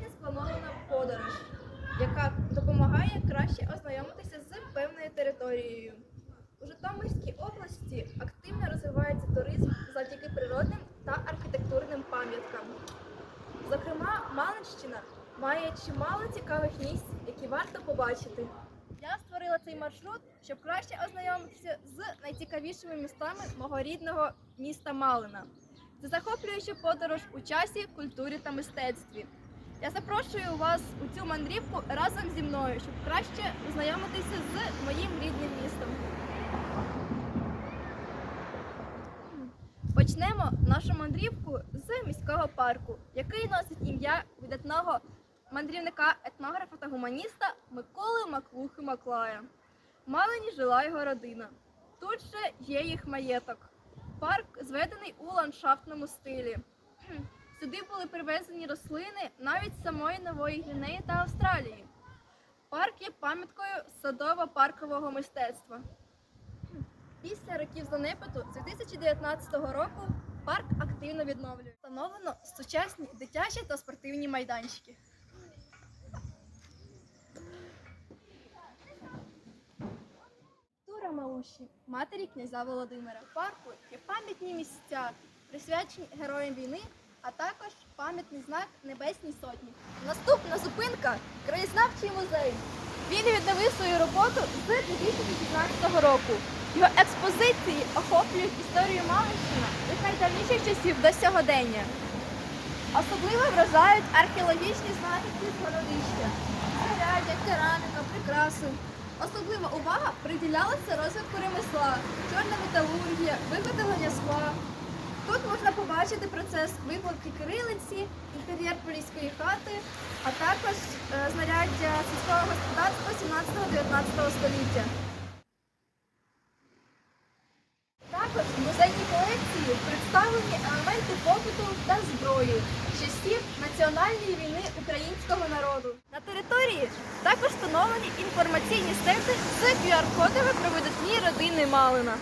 Попередньо спланована подорож, яка допомагає краще ознайомитися з певною територією. У Житомирській області активно розвивається туризм завдяки природним та архітектурним пам'яткам. Зокрема, Малинщина має чимало цікавих місць, які варто побачити. Я створила цей маршрут, щоб краще ознайомитися з найцікавішими містами мого рідного міста Малина. Це захоплююча подорож у часі, культурі та мистецтві. Я запрошую вас у цю мандрівку разом зі мною, щоб краще ознайомитися з моїм рідним містом. Почнемо нашу мандрівку з міського парку, який носить ім'я видатного мандрівника, етнографа та гуманіста Миколи Маклухи Маклая. Малині жила його родина. Тут же є їх маєток. Парк зведений у ландшафтному стилі. Сюди були привезені рослини навіть самої Нової Гвінеї та Австралії. Парк є пам'яткою садово-паркового мистецтва. Після років занепаду з 2019 року парк активно відновлює. Встановлено сучасні дитячі та спортивні майданчики. Тура Мауші, матері князя Володимира. Парку є пам'ятні місця, присвячені героям війни, а також пам'ятний знак Небесній Сотні. Наступна зупинка краєзнавчий музей. Він відновив свою роботу з 2015 року. Його експозиції охоплюють історію Малинщини від найдавніших часів до сьогодення. Особливо вражають археологічні знахідки з городища, заряддя, кераміка, прикраси. Особлива увага приділялася розвитку ремесла, чорна металургія, виготовлення скла. Тут можна побачити процес викладки кирилиці, інтер'єр поліської хати, а також е, знаряддя сільського господарства 17-19 століття. Також в музейній колекції представлені елементи побуту та зброї часів національної війни українського народу. На території також встановлені інформаційні стенди з QR-кодами про видатні родини Малина.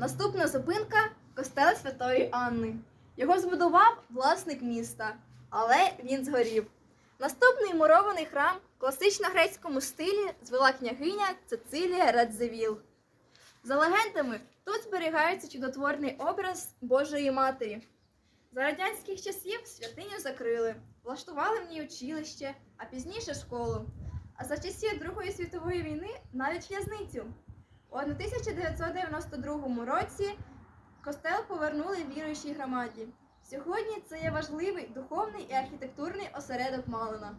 Наступна зупинка костел Святої Анни. Його збудував власник міста, але він згорів. Наступний мурований храм в класично-грецькому стилі звела княгиня Цицилія Радзивіл. За легендами, тут зберігається чудотворний образ Божої Матері. За радянських часів святиню закрили, влаштували в ній училище, а пізніше школу. А за часів Другої світової війни навіть в'язницю. У 1992 році костел повернули віруючій громаді. Сьогодні це є важливий духовний і архітектурний осередок Малина.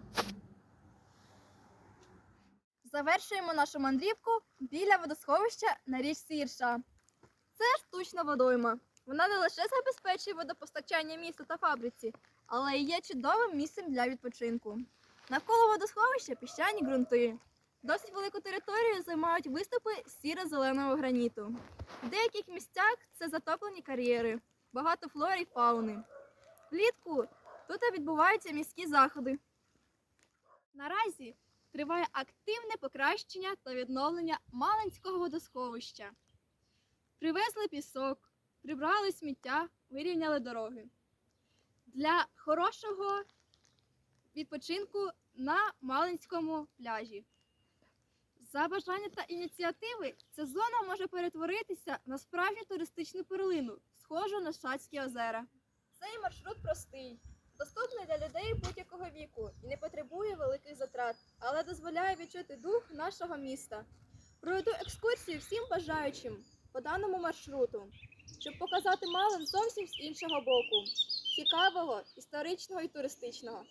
Завершуємо нашу мандрівку біля водосховища на річці Ірша. Це штучна водойма. Вона не лише забезпечує водопостачання місту та фабриці, але й є чудовим місцем для відпочинку. Навколо водосховища піщані ґрунти. Досить велику територію займають виступи сіро-зеленого граніту. В деяких місцях це затоплені кар'єри, багато флори й фауни. Влітку тут відбуваються міські заходи. Наразі триває активне покращення та відновлення Малинського водосховища. Привезли пісок, прибрали сміття, вирівняли дороги. Для хорошого відпочинку на Малинському пляжі. За бажання та ініціативи ця зона може перетворитися на справжню туристичну перлину, схожу на Шацькі озера. Цей маршрут простий, доступний для людей будь-якого віку і не потребує великих затрат, але дозволяє відчути дух нашого міста. Проведу екскурсію всім бажаючим по даному маршруту, щоб показати Малин зовсім з іншого боку, цікавого, історичного і туристичного.